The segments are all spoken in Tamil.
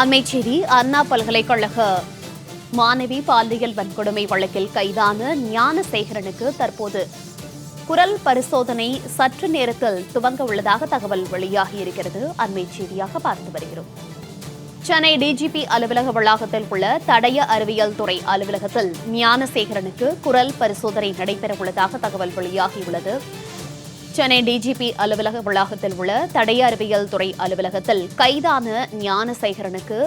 அண்மைச்செய்தி அண்ணா பல்கலைக்கழக மாணவி பாலியல் வன்கொடுமை வழக்கில் கைதான ஞானசேகரனுக்கு தற்போது குரல் பரிசோதனை சற்று நேரத்தில் துவங்க உள்ளதாக தகவல் வெளியாகி இருக்கிறது. அண்மை செய்தியாக பார்த்து வருகிறோம். சென்னை டிஜிபி அலுவலக வளாகத்தில் உள்ள தடய அறிவியல் துறை அலுவலகத்தில் ஞானசேகரனுக்கு குரல் பரிசோதனை நடைபெற உள்ளதாக தகவல் வெளியாகியுள்ளது சென்னை டிஜிபி அலுவலக வளாகத்தில் உள்ள தடய அறிவியல் துறை அலுவலகத்தில் கைதான ஞானசேகரனுக்கு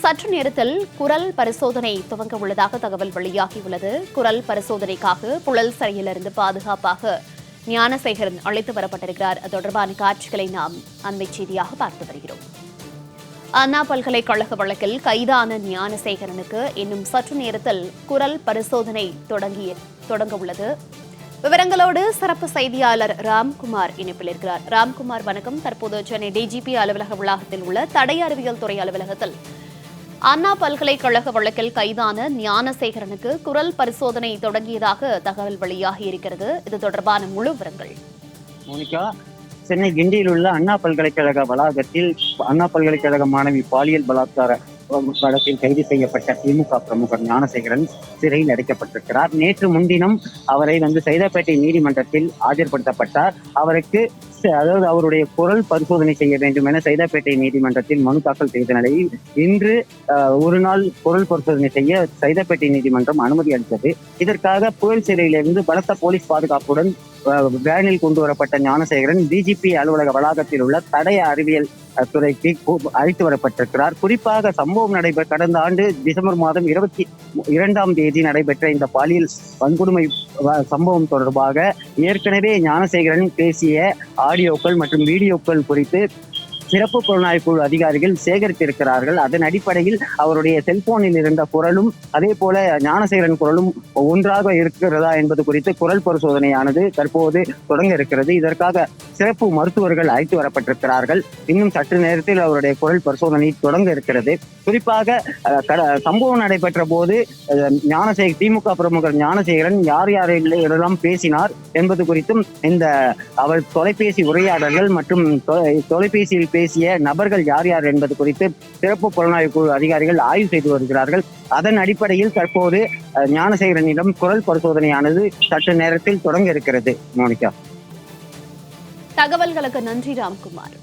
சற்று நேரத்தில் குரல் பரிசோதனை துவங்க உள்ளதாக தகவல் வெளியாகியுள்ளது. குரல் பரிசோதனைக்காக புழல் சிறையிலிருந்து பாதுகாப்பாக ஞானசேகரன் அழைத்து வரப்பட்டிருக்கிறார். அது தொடர்பான காட்சிகளை நாம் அண்மை செய்தியாக பார்த்து வருகிறோம். அண்ணா பல்கலைக்கழக வழக்கில் கைதான ஞானசேகரனுக்கு இன்னும் சற்று நேரத்தில் குரல் பரிசோதனை தொடங்கிய தொடங்க உள்ளது. விவரங்களோடு சிறப்பு செய்தியாளர் ராம்குமார் இணைப்பில் இருக்கிறார். ராம்குமார் வணக்கம். தற்போது சென்னை டிஜிபி அலுவலக வளாகத்தில் உள்ள தடை அறிவியல் துறை அலுவலகத்தில் அண்ணா பல்கலைக்கழக வழக்கில் கைதான ஞானசேகரனுக்கு குரல் பரிசோதனை தொடங்கியதாக தகவல் வெளியாகி இருக்கிறது. இது தொடர்பான முழு விவரங்கள். மோனிகா சென்னை கிண்டியில் உள்ள அண்ணா பல்கலைக்கழக வளாகத்தில் அண்ணா பல்கலைக்கழக மாணவி பாலியல் பலாத்கார வழக்கில் கைது செய்யப்பட்ட திமுக பிரமுகர் ஞானசேகரன் சிறையில் அடைக்கப்பட்டிருக்கிறார். நேற்று முன்தினம் அவரை வந்து சைதாப்பேட்டை நீதிமன்றத்தில் ஆஜர்படுத்தப்பட்டார். அவருக்கு அதாவது அவருடைய குரல் பரிசோதனை செய்ய வேண்டும் என சைதாப்பேட்டை நீதிமன்றத்தில் மனு தாக்கல் செய்த நிலையில் இன்று ஒரு நாள் குரல் பரிசோதனை செய்ய சைதாப்பேட்டை நீதிமன்றம் அனுமதி அளித்தது. இதற்காக புயல் சிறையிலிருந்து பலத்த போலீஸ் பாதுகாப்புடன் வேனில் கொண்டு வரப்பட்ட ஞானசேகரன் டிஜிபி அலுவலக வளாகத்தில் உள்ள தடய அறிவியல் துறைக்கு அழைத்து வரப்பட்டிருக்கிறார். குறிப்பாக சம்பவம் நடைபெற கடந்த ஆண்டு டிசம்பர் மாதம் இருபத்தி இரண்டாம் தேதி நடைபெற்ற இந்த பாலியல் வன்கொடுமை வ- சம்பவம் தொடர்பாக ஏற்கனவே ஞானசேகரன் பேசிய ஆடியோக்கள் மற்றும் வீடியோக்கள் குறித்து சிறப்பு புலனாய்வு குழு அதிகாரிகள் சேகரித்திருக்கிறார்கள். அதன் அடிப்படையில் அவருடைய செல்போனில் இருந்த குரலும் அதே போல ஞானசேகரன் குரலும் ஒன்றாக இருக்கிறதா என்பது குறித்து குரல் பரிசோதனையானது தற்போது தொடங்க இருக்கிறது. இதற்காக சிறப்பு மருத்துவர்கள் அழைத்து வரப்பட்டிருக்கிறார்கள். இன்னும் சற்று நேரத்தில் அவருடைய குரல் பரிசோதனை தொடங்க இருக்கிறது. குறிப்பாக அஹ், கட- சம்பவம் நடைபெற்ற போது அஹ், ஞானசேகர் திமுக பிரமுகர் ஞானசேகரன் யார் யாரெல்லாம் பேசினார் என்பது குறித்தும் இந்த அவர் தொலைபேசி உரையாடல்கள் மற்றும் தொ- தொலைபேசியில் பேசிய நபர்கள் யார் யார் என்பது குறித்து சிறப்பு புலனாய்வு குழு அதிகாரிகள் ஆய்வு செய்து வருகிறார்கள். அதன் அடிப்படையில் தற்போது ஞானசேகரனிடம் குரல் பரிசோதனையானது சற்று நேரத்தில் தொடங்க இருக்கிறது. மோனிகா. தகவல்களுக்கு நன்றி ராம்குமார்.